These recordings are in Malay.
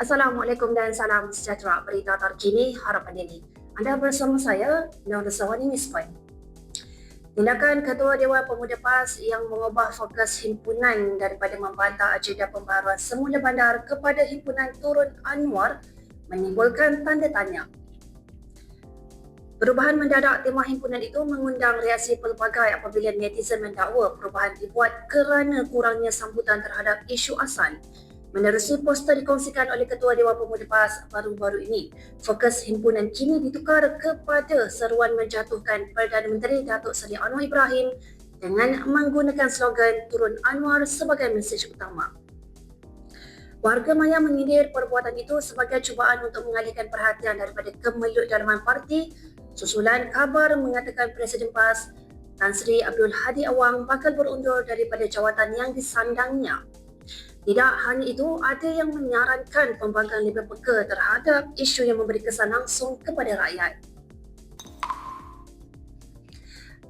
Assalamualaikum dan salam sejahtera berita terkini harapan ini. Anda bersama saya, Nur Sawani Mispan. Tindakan Ketua Dewan Pemuda PAS yang mengubah fokus himpunan daripada membantah agenda pembaharuan semula bandar kepada himpunan turun Anwar menimbulkan tanda tanya. Perubahan mendadak tema himpunan itu mengundang reaksi pelbagai apabila netizen mendakwa perubahan dibuat kerana kurangnya sambutan terhadap isu asal Menerusi poster dikongsikan oleh Ketua Dewan Pemuda PAS baru-baru ini, fokus himpunan kini ditukar kepada seruan menjatuhkan Perdana Menteri Datuk Seri Anwar Ibrahim dengan menggunakan slogan Turun Anwar sebagai mesej utama. Warga Maya menyindir perbuatan itu sebagai cubaan untuk mengalihkan perhatian daripada kemelut dalaman parti susulan kabar mengatakan Presiden PAS Tan Sri Abdul Hadi Awang bakal berundur daripada jawatan yang disandangnya. Tidak hanya itu, ada yang menyarankan pembangkangan lebih peka terhadap isu yang memberi kesan langsung kepada rakyat.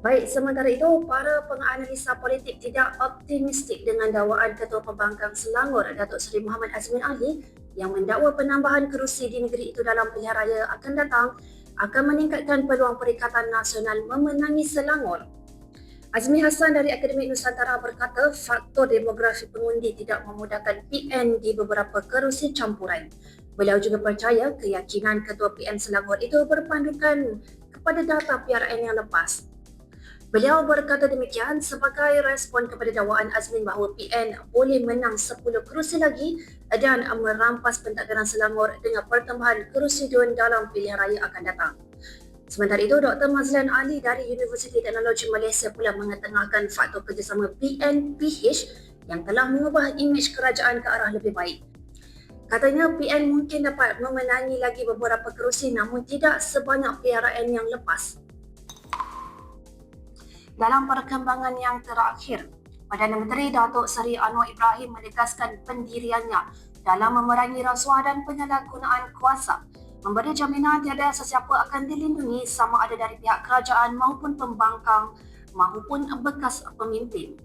Baik, sementara itu, para penganalisa politik tidak optimistik dengan dakwaan Ketua Pembangkang Selangor Datuk Seri Muhammad Azmin Ali yang mendakwa penambahan kerusi di negeri itu dalam pilihan raya akan datang akan meningkatkan peluang Perikatan Nasional memenangi Selangor. Azmi Hassan dari Akademik Nusantara berkata faktor demografi pengundi tidak memudahkan PN di beberapa kerusi campuran. Beliau juga percaya keyakinan Ketua PN Selangor itu berpandukan kepada data PRN yang lepas. Beliau berkata demikian sebagai respon kepada dakwaan Azmin bahawa PN boleh menang 10 kerusi lagi dan merampas pentadbiran Selangor dengan pertambahan kerusi DUN dalam pilihan raya akan datang. Sementara itu, Dr. Mazlan Ali dari Universiti Teknologi Malaysia pula mengetengahkan faktor kerjasama PNPH yang telah mengubah imej kerajaan ke arah lebih baik. Katanya PN mungkin dapat memenangi lagi beberapa kerusi namun tidak sebanyak PRN yang lepas. Dalam perkembangan yang terakhir, Perdana Menteri Datuk Seri Anwar Ibrahim menegaskan pendiriannya dalam memerangi rasuah dan penyalahgunaan kuasa memberi jaminan tiada sesiapa akan dilindungi sama ada dari pihak kerajaan maupun pembangkang maupun bekas pemimpin.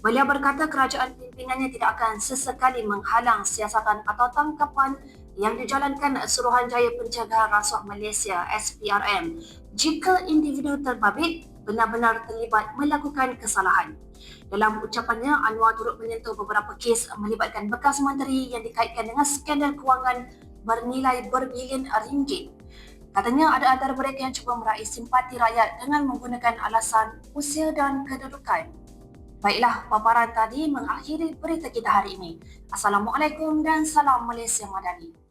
Beliau berkata kerajaan pimpinannya tidak akan sesekali menghalang siasatan atau tangkapan yang dijalankan Suruhanjaya Pencegahan Rasuah Malaysia SPRM jika individu terbabit benar-benar terlibat melakukan kesalahan. Dalam ucapannya, Anwar turut menyentuh beberapa kes melibatkan bekas menteri yang dikaitkan dengan skandal kewangan bernilai berbilion ringgit. Katanya ada antara mereka yang cuba meraih simpati rakyat dengan menggunakan alasan usia dan kedudukan. Baiklah, paparan tadi mengakhiri berita kita hari ini. Assalamualaikum dan salam Malaysia Madani.